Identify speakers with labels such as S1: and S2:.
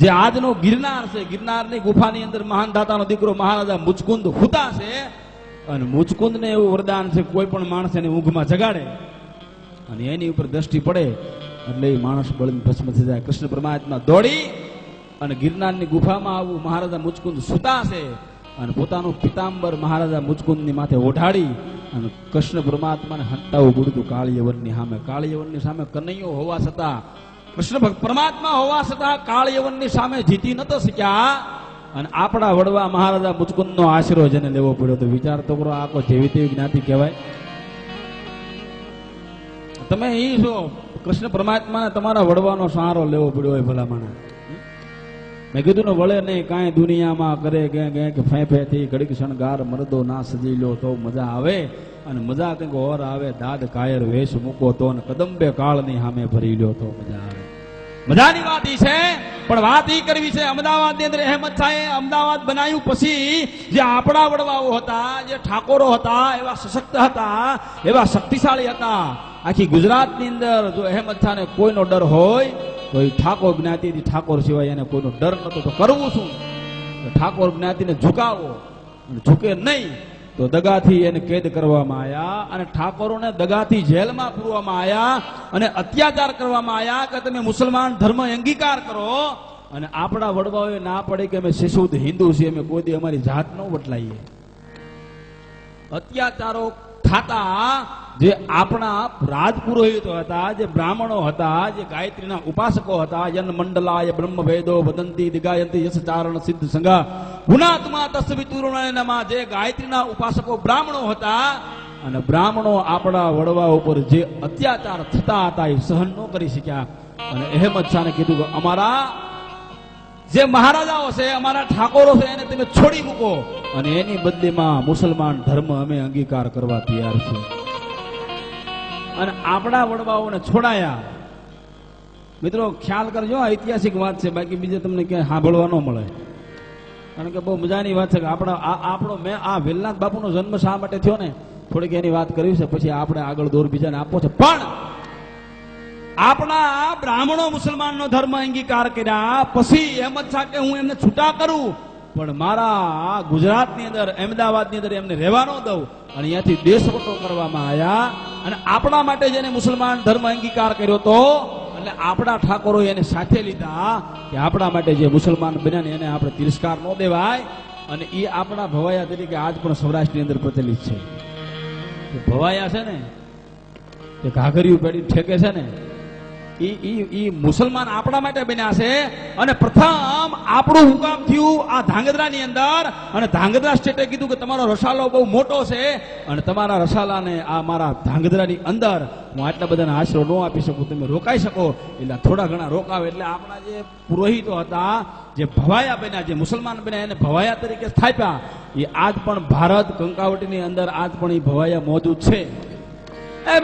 S1: જે આજનો ગિરનાર છે, ગિરનારની ગુફાની અંદર મહાન દાતાનો દીકરો મહારાજા મુચકુંદ હુતા છે. અને મુચકુંદને એવું વરદાન છે કોઈ પણ માણસ એને ઊંઘમાં જગાડે અને એની ઉપર દ્રષ્ટિ પડે એટલે એ માણસ બળીને ભસ્મ થઈ જાય. કૃષ્ણ પરમાત્મા દોડી અને ગિરનારની ગુફામાં આવું મહારાજા મુચકુંદ સુતા છે અને પોતાનું પિતાંબર મહારાજા મુચકુંદની માથે ઓઢાડી અને કૃષ્ણ પરમાત્માને હંતાવું પડ્યું કાળીયવનની સામે. કાળીયવનની સામે કનૈયો હોવા છતાં કૃષ્ણ ભક્ત પરમાત્મા હોવા છતાં કાળયવનની સામે જીતી નતો શક્યા. અને આપણા વડવા મહારાજા મુચકુંદનો આશરો જેને લેવો પડ્યો તો વિચાર તો કરો, આ જેવી તેવી જ્ઞાતિ કહેવાય. તમે એ છો કૃષ્ણ પરમાત્માને તમારા વડવાનો સહારો લેવો પડ્યો હોય ભલામણ. મેં કીધું ને, વળે નહીં, કાંઈ દુનિયામાં કરે કે કે કે ફે ફે ઘડીક શણગાર, મરદો ના સજી લો તો મજા આવે. અને મજા કંઈક ઓર આવે, દાદ, કાયર, વેશ મૂકો તો ને કદંબે કાળની સામે ભરી લ્યો તો મજા આવે. મજાની વાત એ છે, પણ વાત એ કરવી છે અમદાવાદની અંદર અહેમદ શાહે અમદાવાદ બનાવ્યું પછી જે આપણા વડવાઓ હતા, જે ઠાકોરો હતા, એવા સશક્ત હતા, એવા શક્તિશાળી હતા. આખી ગુજરાતની અંદર જો અહેમદ શાહને કોઈનો ડર હોય, તો એ ઠાકોર જ્ઞાતિથી ઠાકોર સિવાય એને કોઈનો ડર નતો તો કરવું શું? ઠાકોર જ્ઞાતિને ઝુકાવો. ઝુકે નહીં. તો દગાથી એને કેદ કરવામાં આવ્યા અને ઠાકોરોને દગાથી જેલમાં પૂરવામાં આવ્યા અને અત્યાચાર કરવામાં આવ્યા કે તમે મુસલમાન ધર્મ અંગીકાર કરો અને આપણા વડવાઓએ ના પડે કે અમે શિશુદ્ધ હિન્દુ છીએ, અમે કોઈ દી અમારી જાત ન વટલાઈએ અત્યાચારો થતા જે આપણા રાજપુરોહિતો હતા, જે બ્રાહ્મણો હતા, જે ગાયત્રીના ઉપાસકો હતા, યન મંડલાય બ્રહ્મ વેદો વદંતી દિગાયંતી યશ ચારણ સિદ્ધ સંગા. ગુણાત્મા તસ્વિતુર્ણયનમાં જે ગાયત્રીના ઉપાસકો બ્રાહ્મણો હતા, અને બ્રાહ્મણો આપણા વડવા ઉપર જે અત્યાચાર થતા હતા એ સહન ન કરી શક્યા. અને અહેમદ શાહને કીધું કે, અમારા જે મહારાજાઓ છે, અમારા ઠાકોરો છે, એને તમે છોડી મૂકો. અને એની બદલીમાં મુસલમાન ધર્મ અમે અંગીકાર કરવા તૈયાર છીએ. અને આપણા વડવાઓને છોડાયા. મિત્રો, ખ્યાલ કરજો, આ ઐતિહાસિક વાત છે, બાકી બીજે તમને ક્યાંય સાંભળવા ન મળે. કારણ કે બહુ મજાની વાત છે કે આપણા આપણો મેં આ વેલનાથ બાપુનો જન્મ શા માટે થયો ને? થોડીક એની વાત કરી છે, પછી આપણે આગળ દોર બીજાને આપવો છે. પણ આપણા બ્રાહ્મણો મુસલમાનનો ધર્મ અંગીકાર કર્યા, પછી અહેમદ શાહ કે હું એમને છૂટા કરું. પણ મારા ગુજરાતની અંદર અહેમદાબાદની અંદર એમને રહેવા ન દઉં. અને અહીંયાથી દેશવટો કરવામાં આવ્યા અને આપણા માટે જેને મુસલમાન ધર્મ અંગીકાર કર્યો હતો એટલે આપણા ઠાકોરો એને સાથે લીધા કે આપણા માટે જે મુસલમાન બન્યા ને એને આપણે તિરસ્કાર ન દેવાય. અને એ આપણા ભવાયા તરીકે આજ પણ સૌરાષ્ટ્રની અંદર પ્રચલિત છે. ભવાયા છે ને, એ ઘાઘરિયું પેઢી ઠેકે છે ને મુસલમાન આપણા માટે બન્યા છે. અને પ્રથમ આપણું હુકામ થયું આ ધાંગધ્રાની અંદર. અને ધાંગધ્રા સ્ટેટે કીધું કે તમારો રસાલો બહુ મોટો છે. અને તમારા રસાલાને આ મારા ધાંગધ્રાની અંદર હું આટલા બધાને આશરો ન આપી શકું, તમે રોકાઈ શકો. એટલે થોડા ઘણા રોકાવે. એટલે આપણા જે પુરોહિતો હતા, જે ભવાયા બન્યા, જે મુસલમાન બન્યા, એને ભવાયા તરીકે સ્થાપ્યા. એ આજ પણ ભારત કંકાવટીની અંદર આજ પણ એ ભવાયા મોજૂદ છે. એ